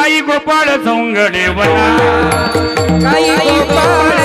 काही गोपाळ झोंगडे वना. काही गोपाळ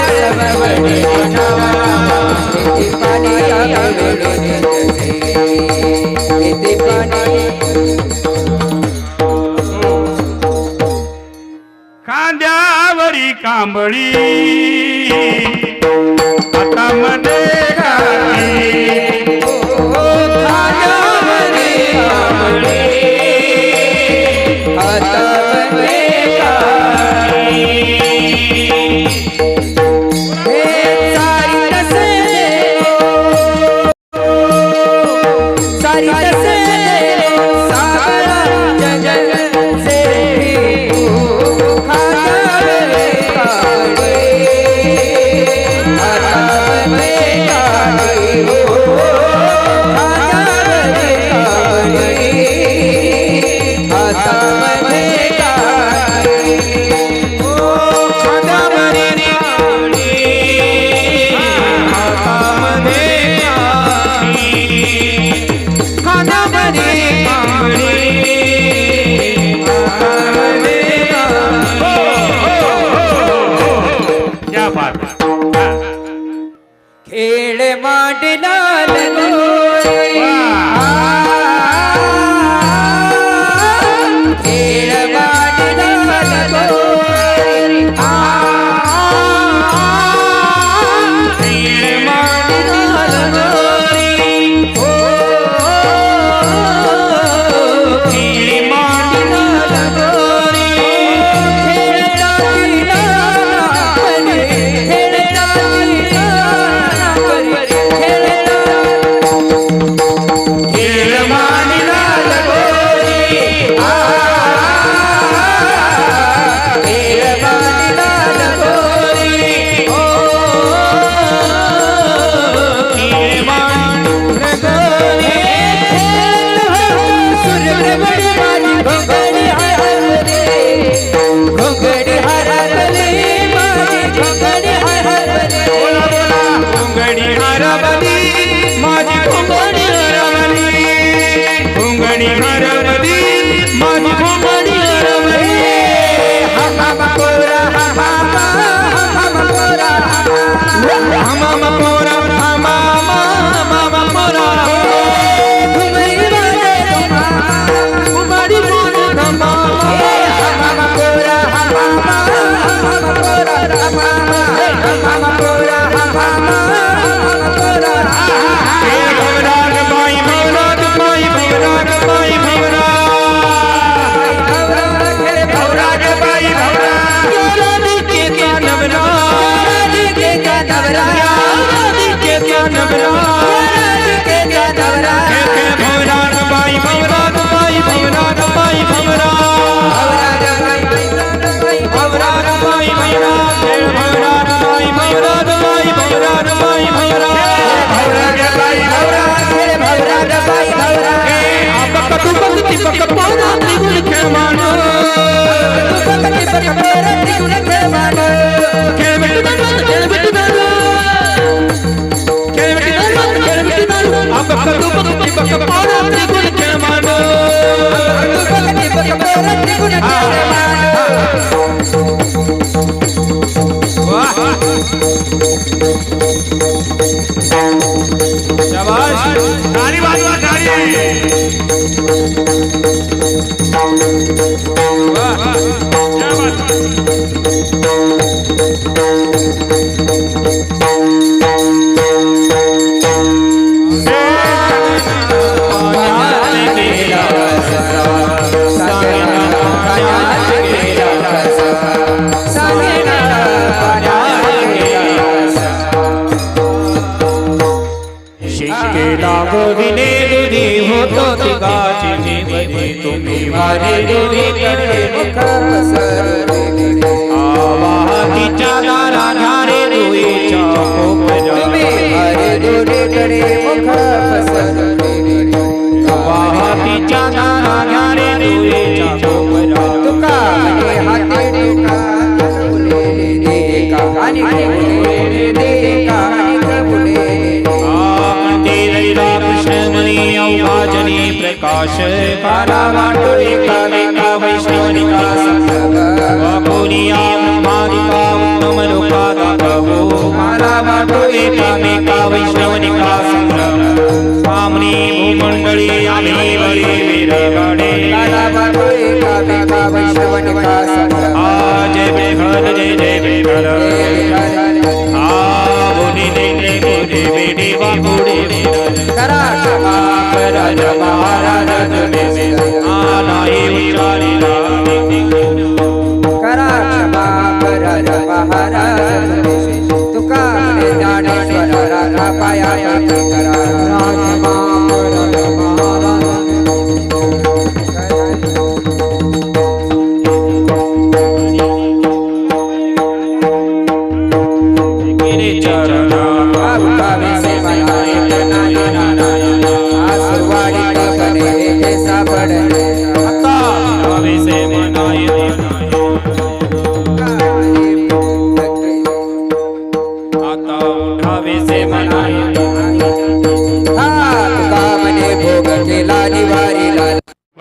भुंगणी हरवली माझी भुंगणी हरवली भुंगणी हरवली माझी भुंगणी हरवली हम कोरा हम कोरा हम कोरा नगरा বাহ शिंके लागो हाँ। विने दुनी हो तो तिगाची जीवनी तुम्ही वारी दुनी करे मुखासर आवाही चाला राधारे दुई चाको पजा तुम्ही वारी दुनी करे मुखासर आवाही चाला राधारे दुई चाको पजा तुका मने हाथे तुका। तुले देका गानी काला माण्डुलिका लिका वैष्णवनिका पुनियाँ मालिकां नमनुपादकवो काला माण्डुलिका लिका वैष्णवनिका स्वामिनी भूमण्डली आमेवरे वीरगणे आ जय बेहर जय जय बेहर